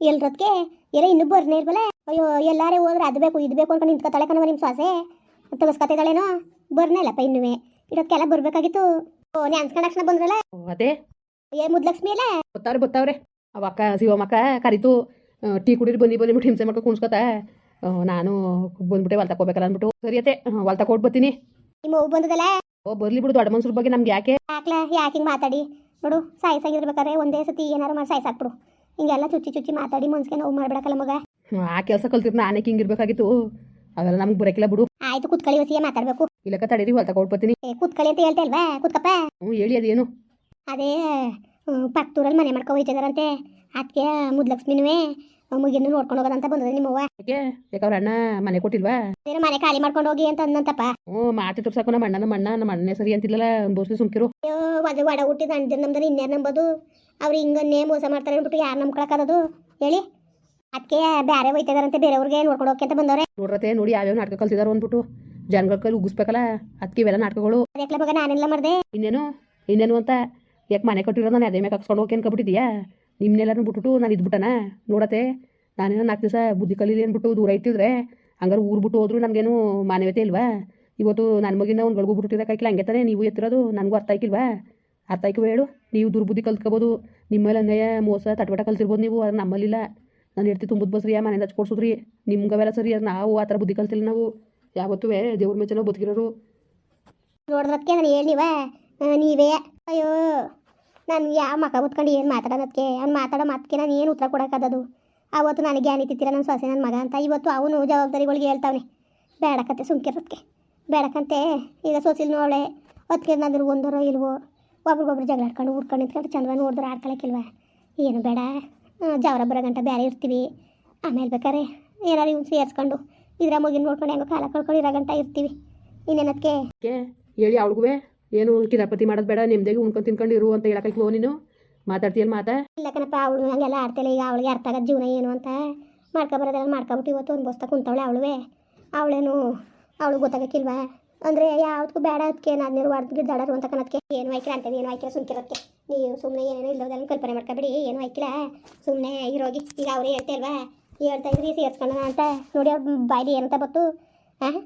ಎಲ್ರದ್ಕೆ? ಎಲ್ಲ ಇನ್ನೂ ಬರ್ನೇ ಇಲ್ವಲ್ಲ ಅಯ್ಯೋ ಎಲ್ಲಾರೇ ಹೋದ್ರೆ ಅದು ಬೇಕು ಇದು ಬೇಕು ಅನ್ಕೊಂಡು ನಿಂತ್ಕೊತಾಳೆ ಕಣವ ನಿಮ್ಮ ಸೊಸೆ. ತೆಗಸ್ಕೊತಿದ್ದಾಳೇನೋ? ಬರ್ನೇ ಇಲ್ಲಪ್ಪ ಇನ್ನುವೆ. ಇಡೋಕ್ಕೆಲ್ಲ ಬರ್ಬೇಕಾಗಿತ್ತು. ಓ ನೀ ಅನ್ಸ್ಕೊಂಡ ತಕ್ಷಣ ಬಂದ್ರಲ್ಲ ಅದೇ. ಏ ಮುದ್ಲಕ್ಷ್ಮಿ ಅಲ್ಲ? ಗೊತ್ತಾವ್ರೆ ಗೊತ್ತಾವ್ರೆ ಅವ ಅಕ್ಕ ಶಿವಮ್ಮಕ್ಕ ಕರಿತು. ಟೀ ಕುಡೀರಿ ಬನ್ನಿ ಬನ್ನಿ ಬಿಟ್ಟು ಹಿಂಸೆ ಮಾಡ್ಕೊ ಕುಣ್ಸ್ಕೊತ. ನಾನು ಬಂದ್ಬಿಟ್ಟೆ ಹೊಲ್ ತಗೋಬೇಕಲ್ಲ ಅಂದ್ಬಿಟ್ಟು. ಸರಿಯತೆ ಹೊಲ್ ತಗೊಟ್ ಬರ್ತೀನಿ. ನಿಮ್ಮ ಹೋಗಿ ಬಂದದಲ್ಲ? ಓ ಬರ್ಲಿ ಬಿಡು ದೊಡ್ಡ ಮನ್ಸೂರ್ ಬಗ್ಗೆ ನಮ್ಗೆ ಯಾಕೆ? ಯಾಕೆ ಹಿಂಗೆ ಮಾತಾಡಿ? ನೋಡು ಸಾಯಿಸಾಗಿರ್ಬೇಕಾದ್ರೆ ಒಂದೇ ಸತಿ ಏನಾರು ಮಾಡಿ ಸಾಯಿಸಾಕ್ಬಿಡು ಹಿಂಗೆಲ್ಲ ಚುಚ್ಚಿ ಚುಚ್ಚಿ ಮಾತಾಡಿ ಮನ್ಸಿಗೆ ನೋವು ಮಾಡ್ಬಿಡಕಲ್ಲ ಮಗ. ಆ ಕೆಲಸ ಕಲ್ತಿರ್ ನಾನೇ ಹಿಂಗಿರ್ಬೇಕಾಗಿತ್ತು ಅವೆಲ್ಲ ನಮ್ಗೆ ಬರಕಿಲ್ಲ ಬಿಡು. ಆಯ್ತು ಕುತ್ಕೊಳ್ಳಿ ಹೊಸಿಗೆ ಮಾತಾಡ್ಬೇಕು? ಇಲ್ಲಕ ತಡೀರಿ ಹೊಲ್ತ ಕೊಡ್ಬತ್ತೀನಿ ಕುತ್ಕಳಿ ಏ ಕುತ್ಕೊಳ್ಳಿ ಅಂತ ಹೇಳ್ತಾ ಇಲ್ವಾ? ಕುತ್ಕಪ್ಪ. ಹ್ಞೂ ಹೇಳಿ ಅದೇನು ಅದೇ ಪಕ್ತೂರಲ್ಲಿ ಮನೆ ಮಾಡ್ಕೊ ಹೋಯ್ತಿದಾರಂತೆ. ಅದಕ್ಕೆ ಮುದ್ಲಕ್ಷ್ಮಿನುವೆ ಮುಗಿನ ನೋಡ್ಕೊಂಡು ಹೋಗೋದಂತ ಬಂದದ ನಿಮ್ಮವ್ವ. ಯಾಕೆ? ಯಾಕೆ ಅವ್ರ ಅಣ್ಣ ಮನೆ ಕೊಟ್ಟಿಲ್ವಾ? ಬೇರೆ ಮನೆ ಖಾಲಿ ಮಾಡ್ಕೊಂಡು ಹೋಗಿ ಅಂತ ಅಂದಂತಪ್ಪ. ಹ್ಞೂ ಮಾತಿ ಸಾಕು ನಮ್ಮ ಅಣ್ಣ ನಮ್ಮ ಅಣ್ಣ ನಮ್ಮ ಅಣ್ಣನೇ ಸರಿ ಅಂತಿಲ್ಲಲ್ಲ ಬೋಸ್ಲಿ ಸುಮ್ಕಿರು. ಅಯ್ಯೋ ಅದು ಒಡ ಹುಟ್ಟಿದ ಅಣ್ಣ ನಮ್ದು ಇನ್ಯಾರು ನಂಬೋದು? ಅವ್ರು ಹಿಂಗನ್ನೇ ಮೋಸ ಮಾಡ್ತಾರೆ ಅಂದ್ಬಿಟ್ಟು ಯಾರು ನಂಬ್ಕೊಳಕ್ಕದದು ಹೇಳಿ. ಅದಕ್ಕೆ ಬೇರೆ ಹೋಯ್ತಿದಾರಂತೆ ಬೇರೆಯವ್ರಿಗೆ ನೋಡ್ಕೊಂಡು ಹೋಗಿ ಅಂತ ಬಂದವ್ರೆ. ನೋಡ್ರತೆ ನೋಡಿ ಯಾವ್ಯಾವ ನಾಟಕ ಕಲ್ತಿದಾರೋ ಅಂದ್ಬಿಟ್ಟು. ಜನಗಳ ಕೈಲಿ ಉಗಿಸ್ಬೇಕಲ್ಲ ಅದಕ್ಕೆ ಇವೆಲ್ಲ ನಾಟಕಗಳು. ಅದಕ್ಕೆ ಮಗ ನಾನೆಲ್ಲ ಮಾಡಿದೆ. ಇನ್ನೇನು? ಇನ್ನೇನು ಅಂತ ಯಾಕೆ ಮನೆ ಕಟ್ಟಿರೋ ನಾನು ಅದೇ ಮೇಲೆ ಹಾಕ್ಸ್ಕೊಂಡು ಹೋಗಿ ಅನ್ಕೊಬಿಟ್ಟಿದ್ಯಾ ನಿಮ್ಮನ್ನೆಲ್ಲರೂ ಬಿಟ್ಬಿಟ್ಟು ನಾನು ಇದ್ಬಿಟ್ಟನ ನೋಡತೆ ನಾನೇನೋ ನಾಲ್ಕು ದಿವಸ ಬುದ್ಧಿ ಕಲೀಲಿ ಅಂದ್ಬಿಟ್ಟು ದೂರ ಇಟ್ಟಿದ್ರೆ ಹಂಗಾರೆ ಊರು ಬಿಟ್ಟು ಹೋದ್ರು ನನಗೇನು ಮಾನವತೆ ಇಲ್ವಾ? ಇವತ್ತು ನನ್ನ ಮಗಿನ ಒಂದು ಗಳಿಗೂ ಬಿಟ್ಟಿರೋಕ್ಕಾಗಿಲ್ಲ ಹಂಗೆ ತಾನೇ ನೀವು ಎತ್ತಿರೋದು ನನಗೂ ಅರ್ಥ ಆಯ್ಕಿಲ್ವಾ? ಅರ್ಥ ಆಯ್ಕೆ ಹೇಳು. ನೀವು ದುರ್ಬುದ್ಧಿ ಕಲ್ತ್ಕೋಬೋದು. ನಿಮ್ಮಲ್ಲಿ ಅನ್ಯಾಯ, ಮೋಸ ತಟವಟ ಕಲ್ತಿರ್ಬೋದು ನೀವು. ಅದು ನಮ್ಮಲ್ಲಿಲ್ಲ. ನಾನು ಹೇಳ್ತಿ ತುಂಬುದ್ ಬಸ್ರಿ ಮನೆಯಿಂದ ಹಚ್ಕೊಡ್ಸೋದ್ರಿ ನಿಮ್ಗವೆಲ್ಲ ಸರಿ ಅದು ನಾವು ಆ ಥರ ಬುದ್ಧಿ ಕಲ್ತಿಲ್ಲ ನಾವು. ಯಾವತ್ತೂ ದೇವ್ರ ಮೇಚನ ಬದುಕಿರೋರು. ನೋಡ್ರದಕ್ಕೆ ನಾನು ಹೇಳಿವ ನೀವೇ. ಅಯ್ಯೋ, ನಾನು ಯಾವ ಮಕ ಕೂತ್ಕೊಂಡು ಏನು ಮಾತಾಡೋದಕ್ಕೆ ಅವ್ನು ಮಾತಾಡೋ ಮಾತಕ್ಕೆ ನಾನು ಏನು ಉತ್ತರ ಕೊಡೋಕ್ಕದದು ಅವತ್ತು ನನಗೆ ಅನಿತಿತ್ತೀರ ತಿತ್ತಿರ ನನ್ನ ಸೊಸೆ, ನನ್ನ ಮಗ ಅಂತ. ಇವತ್ತು ಅವನು ಜವಾಬ್ದಾರಿಗಳಿಗೆ ಹೇಳ್ತಾವನೆ. ಬೇಡಕತ್ತೆ ಸುಮ್ಕಿರೋದಕ್ಕೆ ಬೇಡಕಂತೆ. ಈಗ ಸೊಸಿಲ್ ನೋಳೆ ಹೊತ್ತಿಗೆ ನಂದ್ರೆ ಒಂದರೋ ಇಲ್ವೋ? ಒಬ್ರಿಗೊಬ್ರು ಜಗಳ ಆಡ್ಕೊಂಡು ಉಟ್ಕೊಂಡು ನಿಂತ್ಕೊಂಡು ಚಂದ ನೋಡಿದ್ರೆ ಆಡ್ಕೊಳಕ್ಕಿಲ್ವ? ಏನು ಬೇಡ. ಜಾವರ ಬರೋ ಗಂಟ ಬೇರೆ ಇರ್ತೀವಿ. ಆಮೇಲೆ ಬೇಕಾರೆ ಏನಾರು ಇವ್ನು ಸೇರಿಸ್ಕೊಂಡು ಇದ್ರ ಮುಗಿನ ನೋಡ್ಕೊಂಡು ಹೆಂಗೋ ಕಾಲ ಕಳ್ಕೊಂಡು ಇರೋ ಗಂಟ ಇರ್ತೀವಿ. ಇನ್ನೇನಕ್ಕೆ ಕೆ ಹೇಳಿ ಅವ್ಳಿಗೆ ಏನು ಕಿರಾಪತಿ ಮಾಡೋದು ಬೇಡ ನಿಮ್ದಾಗಿ ಉಣ್ಕೊಂಡು ತಿನ್ಕೊಂಡು ಇರು ಅಂತ ಹೇಳಕ್ಕೆ ನೀನು? ಮಾತಾಡ್ತೀಯಲ್ಲ ಮಾತಾ? ಇಲ್ಲ ಕಣಪ್ಪ ಅವಳು ಹಂಗೆಲ್ಲ ಆಡ್ತಾಳೆ ಈಗ ಅವಳಿಗೆ ಅರ್ಥ ಆಗೋದು ಜೀವನ ಏನು ಅಂತ. ಮಾಡ್ಕೊಬರೋದೆಲ್ಲ ಮಾಡ್ಕೊಬಿಟ್ಟು ಇವತ್ತು ಒಂದು ಬಸ್ತಾ ಕುಂತವಳೆ ಅವಳುವೆ. ಅವಳೇನು ಅವಳು ಗೊತ್ತಾಗಕ್ಕಿಲ್ವಾ? ಅಂದರೆ ಯಾವ್ದಕ್ಕೂ ಬೇಡ ಅದಕ್ಕೆ ನಾನು ನೀರು ಹೊಡೆದು ಗಿದ್ದಾಡರು ಅಂತ ಕನಕ್ಕೆ ಏನು ಆಯ್ಕಿಲ್ಲ ಅಂತ ಏನು ಆಯ್ಕಿಲ್ಲ ಸುಮ್ಕಿರೋದಕ್ಕೆ ನೀವು ಸುಮ್ಮನೆ ಏನೇನು ಇಲ್ಲದೆಲ್ಲ ಕಲ್ಪನೆ ಮಾಡ್ಕೊಬೇಡಿ ಏನು ಆಯ್ಕಿಲ್ಲ. ಸುಮ್ಮನೆ ಇರೋಗಿ, ಈಗ ಅವ್ರು ಹೇಳ್ತಾ ಇಲ್ವಾ? ಹೇಳ್ತಾ ಇದ್ರಿ ಅಂತ. ನೋಡಿ ಅವ್ರ ಬಾಯಿಲಿ ಏನಂತ ಬತ್ತು ಹಾಂ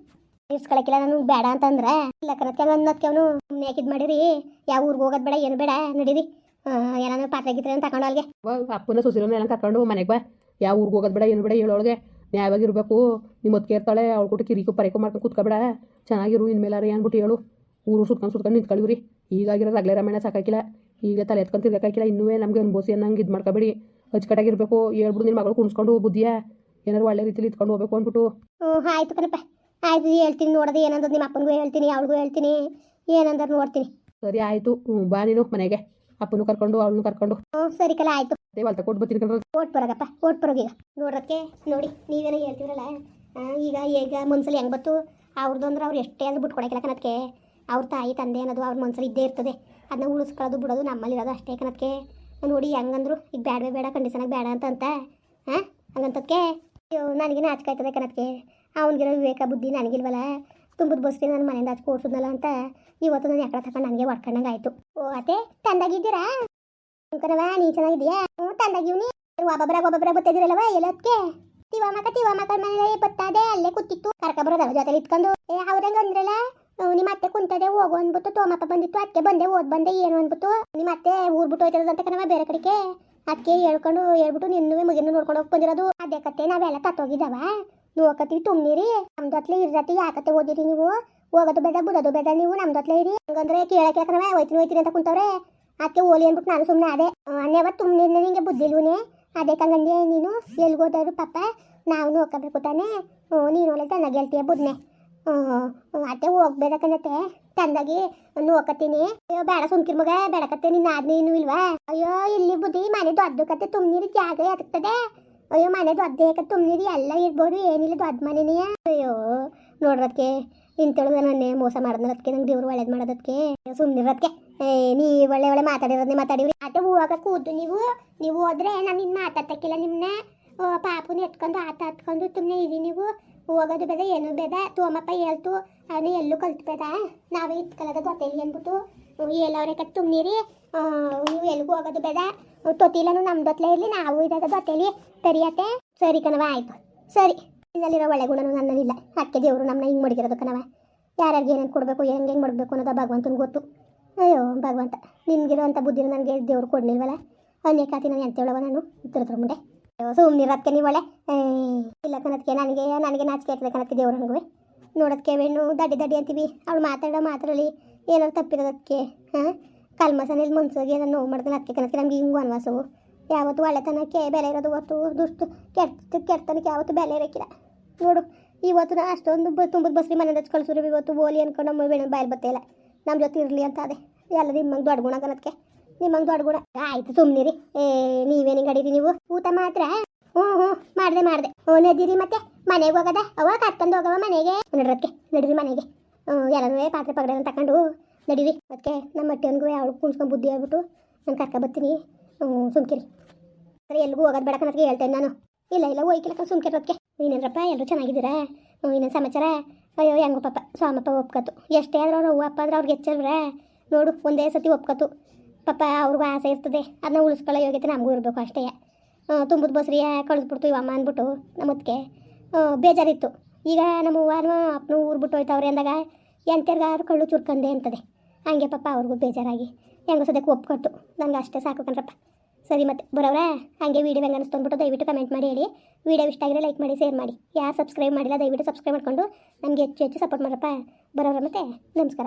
ಇರ್ಸ್ಕೊಳಕ್ಕಿಲ್ಲ ನನಗೆ ಬೇಡ ಅಂತಂದ್ರೆ. ಇಲ್ಲ ಕಣಕ್ಕೆ ಅನ್ನೋದಕ್ಕೆ ಅವನು. ಸುಮ್ಮನೆ ಯಾಕಿದ್ ಮಾಡಿರಿ ಯಾವ ಊರಿಗೆ ಹೋಗೋದು ಬೇಡ, ಏನು ಬೇಡ, ನಡೀರಿ. ಏನಾದ್ರು ಪಾತ್ರೆ ಗಿತ್ರೆ ಅಂತ ತಗೊಂಡು ಅಲ್ಲಿಗೆ ಅಪ್ಪನ ಸುಸಿರೋನ ಎಲ್ಲ ಕರ್ಕೊಂಡು ಮನೆಗೆ ಬಾ. ಯಾವ ಊರಿಗೆ ಹೋಗೋದು ಬೇಡ, ಏನು ಬೇಡ ಹೇಳೋಳಗೆ. ನ್ಯಾಯವಾಗಿರ್ಬೇಕು ನಿಮ್ಮ ಹೊತ್ತಿಗೆ ಇರ್ತಾಳೆ, ಅವ್ಳು ಕೊಟ್ಟು ಕಿರಿಕು ಪರೇಕು ಮಾಡ್ಕೊಂಡು ಕುತ್ಕೋಬೇಡ ಚೆನ್ನಾಗಿರು ರೀ ಅಂದ್ಬಿಟ್ಟು ಹೇಳು. ಊರು ಸುತ್ಕೊಂಡು ಸುತ್ಕೊಂಡು ನಿಂತ್ಕೊಳಿವ್ರಿ ಈಗಾಗಿರೋದು ಅಗ್ಲೇ ರಾಮಾಯಣ ಸಾಕಾಕಿಲ್ಲ. ಈಗ ತಲೆ ಎತ್ಕೊಂಡು ತಿರ್ಗಾಕಿಲ್ಲ ಇನ್ನೂ ನಮಗೆ ಅನ್ಬೋಸಿ ಅನ್ನಂಗೆ ಇದು ಮಾಡ್ಕೋಬೇಡಿ. ಅಚ್ಚುಕಟ್ಟಾಗಿರ್ಬೇಕು. ಹೇಳ್ಬಿಡು ನಿನ್ನ ಮಗಳು ಕುಣಿಸ್ಕೊಂಡು ಬುದ್ಧಿಯ? ಏನಾದ್ರು ಒಳ್ಳೆ ರೀತಿಲಿ ಇತ್ಕೊಂಡು ಹೋಗ್ಬೇಕು ಅಂದ್ಬಿಟ್ಟು. ಹ್ಞೂ ಆಯ್ತು ಕಣಪ್ಪ. ಆಯ್ತು ಹೇಳ್ತೀನಿ ನೋಡೋದು. ಏನಂದ್ರೆ ನಿಮ್ಮ ಅಪ್ಪನಿಗೂ ಹೇಳ್ತೀನಿ ಅವಳಿಗೂ ಹೇಳ್ತೀನಿ. ಏನಂದ್ರೆ ನೋಡ್ತೀನಿ. ಸರಿ ಆಯಿತು. ಬಾ ನೀನು ಮನೆಗೆ. ಅಪ್ಪನೂ ಕರ್ಕೊಂಡು ಅವಳನ್ನು ಕರ್ಕೊಂಡು. ಹ್ಞೂ ಸರಿ ಕಲ ಆಯ್ತು. ಅದೇ ಹೊಲ್ತ ಕೊಟ್ಟು ಬರ್ತೀನಿ ಕಣ್ರ ಓಟ್ ಬರೋಗಪ್ಪ ಓಟ್ ಬರೋಗೀಗ. ನೋಡೋಕ್ಕೆ ನೋಡಿ ನೀವೇನೋ ಹೇಳ್ತೀರಲ್ಲ. ಈಗ ಈಗ ಮನ್ಸಲ್ಲಿ ಹೆಂಗ್ ಬತ್ತು ಅವ್ರದ್ದು ಅಂದ್ರೆ ಅವ್ರು ಎಷ್ಟೇ ಅಂದ್ರೆ ಬಿಟ್ಟು ಕೊಡೋಕಿಲ್ಲ ಕಣಕ್ಕೆ ಅವ್ರ ತಾಯಿ, ತಂದೆ ಅನ್ನೋದು ಅವ್ರ ಮನ್ಸಲ್ಲಿ ಇದ್ದೇ ಇರ್ತದೆ. ಅದನ್ನ ಉಳಿಸ್ಕೊಳ್ಳೋದು, ಬಿಡೋದು ನಮ್ಮಲ್ಲಿರೋದು ಅಷ್ಟೇ ಕಣಕ್ಕೆ ನೋಡಿ ಹೆಂಗಂದ್ರು, ಈಗ ಬೇಡವೇ ಬೇಡ ಕಂಡೀಷನಾಗಿ ಬೇಡ ಅಂತ ಅಂತ. ಹಾಂ? ಹಂಗಂತದಕ್ಕೆ ನನಗೆ ನಾಚಿಕೆ ಆಯ್ತದೆ ಕಣಕ್ಕೆ ಅವನಿಗಿರೋ ವಿವೇಕ ಬುದ್ಧಿ ನನಗಿಲ್ವಲ್ಲ. ತುಂಬದ ಬಸ್ಗೆ ನನ್ನ ಮನೆಯಿಂದ ಹಚ್ಚಿ ಓಡಿಸಿದ್ನಲ್ಲ ಅಂತ ಇವತ್ತು ನಾನು ಯಾಕಡೆ ತಗೊಂಡು ನನಗೆ ಹೊಡ್ಕೊಂಡಂಗೆ ಆಯಿತು ಓ, ಅತ್ತೆ, ತಂದಾಗಿದ್ದೀರಾ? ಕಣವ ನೀ ಚೆನ್ನಾಗಿದೆಯಾ ಹ್ಞೂ, ತಂದಾಗಿವ್ನಿ. ಒಬ್ಬೊಬ್ಬರಾಗ ಒಬ್ಬೊಬ್ಬರ ಗೊತ್ತಿದ್ದೀರಲ್ಲವ ಎಲ್ಲದಕ್ಕೆ ತಿವ ಮಕ ತಿವ ಬತ್ತಾದೆ, ಅಲ್ಲೇ ಕೂತಿತ್ತು. ಕರ್ಕ ಬರೋದಲ್ಲ ಜೊತೆಲಿ ಇಟ್ಕೊಂಡು? ಏ, ಅವ್ರಂಗ ಅಂದ್ರಲ್ಲ ನಿಮ್ಮ ಅತ್ತೆ ಕುಂತದೆ, ಹೋಗು ಅಂದ್ಬಿಟ್ಟು ತೋಮಪ್ಪ ಬಂದಿತ್ತು. ಅದಕ್ಕೆ ಬಂದೆ ಓದ್ ಬಂದೆ, ಏನು ಅಂದ್ಬಿಟ್ಟು. ನಿಮ್ಮ ಅತ್ತೆ ಊರ್ ಬಿಟ್ಟು ಹೋಯ್ತದಂತ ಕಣವ ಬೇರೆ ಕಡೆಗೆ. ಅದಕ್ಕೆ ಹೇಳ್ಕೊಂಡು ಹೇಳ್ಬಿಟ್ಟು ನಿನ್ನೂ ಮುಗಿನ ನೋಡ್ಕೊಂಡು ಹೋಗಿ ಬಂದಿರೋದು. ಅದೇ ಕತೆ, ನಾವೆಲ್ಲ ತತ್ತೋಗಿದ್ದಾವ. ನೋಕತ್ತೀವಿ ತುಂಬಿರಿ ನಮ್ದೊತ್ಲೆ ಇರತಿ ಯಾಕತ್ತೆ ಓದಿರಿ ನೀವು? ಹೋಗೋದು ಬೇಡ ಬಿಡೋದು ಬೇಡ ನೀವು ನಮ್ದೊತ್ಲೆ ಇರಿ. ಹಂಗಂದ್ರೆ ಕೇಳಕ್ಕೆ ಕಣವ ಹೋಯ್ತೀನಿ ಹೋಯ್ತೀನಿ ಅಂತ ಕುಂತವ್ರೆ. ಅದಕ್ಕೆ ಓಲಿ ಅನ್ಬಿಟ್ಟು ನಾನು ಸುಮ್ಮನೆ ಅದೇ ಅನ್ನೆವ ತುಂಬ ನಿಂಗೆ ಬುದ್ಧಿಲ್ವನೇ ಅದೇ ಕಂಗಂಗೆ ನೀನು ಎಲ್ಗೋದ್ರು ಪಾಪ ನಾವು ನೋಡ್ಕೋಬೇಕು ತಾನೇ? ನೀನು ಒಳ್ಳೆ ಚೆನ್ನಾಗಿ ಹೇಳ್ತೀಯ ಬುದ್ನೆ ಅತ್ತೆ ಹೋಗ್ಬೇಕನ್ನತ್ತೆ ತಂದಾಗಿ ನೋಕತ್ತೀನಿ ಅಯ್ಯೋ, ಬೇಡ ಸುಮ್ಕಿರ್ ಮಗ ಬೇಡಕತ್ತೆ ನಿನ್ನ ಆದ್ ನೀನು ಇಲ್ವಾ? ಅಯ್ಯೋ, ಇಲ್ಲಿ ಬುದ್ಧಿ ಮನೆ ದೊಡ್ಡ ಕತ್ತೆ ತುಂಬಿರಿ ಜಾಗ ಅಯ್ಯೋ, ಮನೆ ದೊಡ್ಡ ತುಂಬಿರಿ ಎಲ್ಲ ಇರ್ಬೋದು, ಏನಿಲ್ಲ ದೊಡ್ಡ ಮನೆನೇ. ಅಯ್ಯೋ ನೋಡ್ರದಕ್ಕೆ ಇಂತೇಳು ನನ್ನೇ ಮೋಸ ಮಾಡಿದ್ನದಕ್ಕೆ ನಂಗೆ ದೇವ್ರು ಒಳ್ಳೇದು ಮಾಡೋದಕ್ಕೆ. ಸುಮ್ಮನಿರೋದಕ್ಕೆ ಏ, ನೀ ಒಳ್ಳೆ ಒಳ್ಳೆ ಮಾತಾಡಿರೋದನ್ನೇ ಮಾತಾಡಿವ್ರಿ ಆತ ಹೂವಾಗ ಕೂತು ನೀವು ನೀವು ಹೋದ್ರೆ ನಾನು ಇನ್ನು ಮಾತಾಡ್ತಕ್ಕಿಲ್ಲ ನಿಮ್ಮನ್ನ ಪಾಪುನ ಎತ್ಕೊಂಡು ಆತ ಹತ್ಕೊಂಡು ಸುಮ್ಮನೆ ಇರಿ ನೀವು. ಹೋಗೋದು ಬೇಡ ಏನು ಬೇಡ ತೋಮಪ್ಪ ಹೇಳ್ತು, ಅವನು ಎಲ್ಲೂ ಕಲ್ತು ಬೇಡ ನಾವೇ ಇತ್ಕೊಳ್ಳೋದು ಗೊತ್ತಿಲ್ಲ ಅಂದ್ಬಿಟ್ಟು. ಎಲ್ಲವ್ರೆ ಕಟ್ ತುಂಬಿರಿ ನೀವು ಎಲ್ಲಿಗೂ ಹೋಗೋದು ಬೇಡ ತೊತ್ತಿಲನು ನಮ್ದೊತ್ಲೆ ಇರಲಿ, ನಾವು ಇದಾಗ ಗೊತ್ತೇಲಿ ತರಿಯತ್ತೆ ಸರಿ ಕಣವ ಆಯಿತು. ಸರಿ. ಇದರಲ್ಲಿರೋ ಒಳ್ಳೆ ಗುಣನೂ ನನ್ನಲ್ಲಿಲ್ಲ. ಅದಕ್ಕೆ ದೇವರು ನಮ್ಮನ್ನ ಹಿಂಗೆ ಮಡಗಿರೋದು ಕಣವ ಯಾರ್ಯಾರಿಗೆ ಏನೇನು ಕೊಡಬೇಕು, ಹೆಂಗೆ ಹೆಂಗೆ ಮಾಡಬೇಕು ಅನ್ನೋದು ಭಗವಂತನ ಗೊತ್ತು. ಅಯ್ಯೋ, ಭಗವಂತ ನಿನ್ಗಿರೋಂಥ ಬುದ್ಧಿನ ನನಗೆ ದೇವ್ರು ಕೊಡಲಿಲ್ವಲ್ಲ? ಅನ್ಯ ಕಾತಿ ನಾನು ಎಂತ ಹೇಳವ ನಾನು? ಉತ್ತರದ್ರ ಮುಂದೆ ಸುಮ್ಮನಿರೋದಕ್ಕೆ ನೀವು ಒಳ್ಳೆ. ಇಲ್ಲ ಕಣದಕ್ಕೆ ನನಗೆ ನನಗೆ ನಾಚಿಕೆ ಆಗ್ತದೆ ಕಣಕ್ಕೆ ದೇವ್ರ ಹಂಗುವೆ. ನೋಡೋದಕ್ಕೆ ಹೆಣ್ಣು, ದಡ್ಡಿ ದಡ್ಡಿ ಅಂತೀವಿ. ಅವಳು ಮಾತಾಡೋ ಮಾತ್ರಲ್ಲಿ ಏನಾದ್ರು ತಪ್ಪಿರೋದಕ್ಕೆ ಹಾಂ? ಕಲ್ಮಸನಲ್ಲಿ ಮನ್ಸಿಗೆ ನಾನು ನೋವು ಮಾಡಿದ್ರೆ ಅದಕ್ಕೆ ಕಣಕ್ಕೆ ನಮ್ಗೆ ಹಿಂಗೂ ಅನ್ವಾಸವು. ಯಾವತ್ತು ಒಳ್ಳೆತನಕ್ಕೆ ಬೆಲೆ ಇರೋದು ಹೊತ್ತು ದುಷ್ಟು ಕೆಟ್ಟ ಕೆಟ್ಟತನಕ್ಕೆ ಯಾವತ್ತು ಬೆಲೆ ಇರೋಕ್ಕಿಲ್ಲ. ನೋಡು, ಇವತ್ತು ನಾ ಅಷ್ಟೊಂದು ಬ ತುಂಬ ಬಸ್ರಿ ಮನೆಯಿಂದ ಹಚ್ಚಿ ಕಳ್ಸಿರು ಇವತ್ತು ಓಲಿ ಅನ್ಕೊಂಡು ನಮ್ಮ ಬೆಳೆ ಬಾಯಲ್ಲಿ ಬತ್ತಿಲ್ಲ ನಮ್ಮ ಜೊತೆ ಇರಲಿ ಅಂತ ಅದೇ. ಎಲ್ಲ ನಿಮ್ಮಂಗೆ ದೊಡ್ಡ ಗುಣ ಅನ್ನೋದಕ್ಕೆ ನಿಮ್ಮಂಗೆ ದೊಡ್ಡ ಗುಣ. ಆಯ್ತು ಸುಮ್ಮನಿರಿ ಏ, ನೀವೇನು ಅಡೀರಿ ನೀವು? ಊಟ ಮಾತ್ರ? ಹ್ಞೂ ಹ್ಞೂ ಮಾಡಿದೆ ಮಾಡಿದೆ. ಹ್ಞೂ ನದೀರಿ ಮತ್ತೆ? ಮನೆಗೆ ಹೋಗದ? ಅವ ಕರ್ಕೊಂಡು ಹೋಗವ ಮನೆಗೆ? ನಡ್ರಕ್ಕೆ ನಡೀರಿ ಮನೆಗೆ. ಹ್ಞೂ ಎಲ್ಲರೂ ಪಾತ್ರೆ ಪಗಡೆ ತಗೊಂಡು ನಡೀರಿ. ಅದಕ್ಕೆ ನಮ್ಮ ಅಟ್ಟೆನ್ಗೂ ಅವಳು ಕುಣ್ಸ್ಕೊಂಡು ಬುದ್ಧಿ ಆಗ್ಬಿಟ್ಟು ನಾನು ಕರ್ಕೊ ಬರ್ತೀನಿ. ಹ್ಞೂ ಸುಮ್ಕಿರಿ. ಸರಿ, ಎಲ್ಗೂ ಹೋಗೋದು ಬೇಡ ಹೇಳ್ತೇನೆ ನಾನು. ಇಲ್ಲ ಇಲ್ಲ, ಹೋಯ್ಕಿಲ್ಲ ಸುಮ್ಕಿರೋದಕ್ಕೆ ನೀನೇನ್ರಪ್ಪ ಎಲ್ಲರೂ ಚೆನ್ನಾಗಿದ್ದೀರಾ? ಹ್ಞೂ ಇನ್ನೇನು ಸಮಾಚಾರ? ಅಯ್ಯೋ, ಹೆಂಗೋ ಪಾಪ, ಸ್ವಾಮಪ್ಪ ಒಪ್ಕತ್ತು. ಎಷ್ಟೇ ಆದ್ರೆ ಅವ್ರು ಅವ್ವ, ಅಪ್ಪ ಅಂದ್ರೆ ಅವ್ರಿಗೆ ಹೆಚ್ಚಲ್ರ ನೋಡು, ಒಂದೇ ಸತಿ ಒಪ್ಕತ್ತು. ಪಾಪ, ಅವ್ರಿಗೂ ಆಸೆ ಇರ್ತದೆ. ಅದನ್ನ ಉಳಿಸ್ಕೊಳ್ಳೋ ಯೋಗ್ಯತೆ ನಮಗೂ ಇರಬೇಕು ಅಷ್ಟೇ. ತುಂಬದ ಬಸ್ರಿಯ ಕಳಿಸ್ಬಿಡ್ತು ಇವಮ್ಮ ಅಂದ್ಬಿಟ್ಟು ನಮ್ಮದಕ್ಕೆ ಬೇಜಾರಿತ್ತು. ಈಗ ನಮ್ಮ ಅವ್ವನೂ ಅಪ್ಪನೂ ಊರು ಬಿಟ್ಟು ಹೋಯ್ತವ್ರೆ ಅಂದಾಗ ಎಂತೆರ್ಗಾರು ಕಳ್ಳು ಚುರ್ಕಂದೆ ಅಂತದೆ. ಹಂಗೆ ಪಾಪ ಅವ್ರಿಗೂ ಬೇಜಾರಾಗಿ. ಹೆಂಗೋ ಸದ್ಯಕ್ಕೆ ಒಪ್ಕೊಟ್ಟು ನನಗೆ ಅಷ್ಟೇ ಸಾಕು ಕಣ್ರಪ್ಪ. ಸರಿ ಮತ್ತೆ, ಬರೋವ್ರೆ? ಹಾಗೆ ವೀಡಿಯೋ ಹೆಂಗೆ ಅನಿಸ್ತು ಅಂದ್ಬಿಟ್ಟು ದಯವಿಟ್ಟು ಕಮೆಂಟ್ ಮಾಡಿ ಹೇಳಿ. ವೀಡಿಯೋ ಇಷ್ಟ ಆಗಿದ್ರೆ ಲೈಕ್ ಮಾಡಿ ಶೇರ್ ಮಾಡಿ. ಯಾರು ಸಬ್ಸ್ಕ್ರೈಬ್ ಮಾಡಿಲ್ಲ, ದಯವಿಟ್ಟು ಸಬ್ಸ್ಕ್ರೈಬ್ ಮಾಡಿಕೊಂಡು ನಮಗೆ ಹೆಚ್ಚು ಹೆಚ್ಚು ಸಪೋರ್ಟ್ ಮಾಡಪ್ಪ ಬರೋವ್ರ ಮತ್ತೆ, ನಮಸ್ಕಾರ.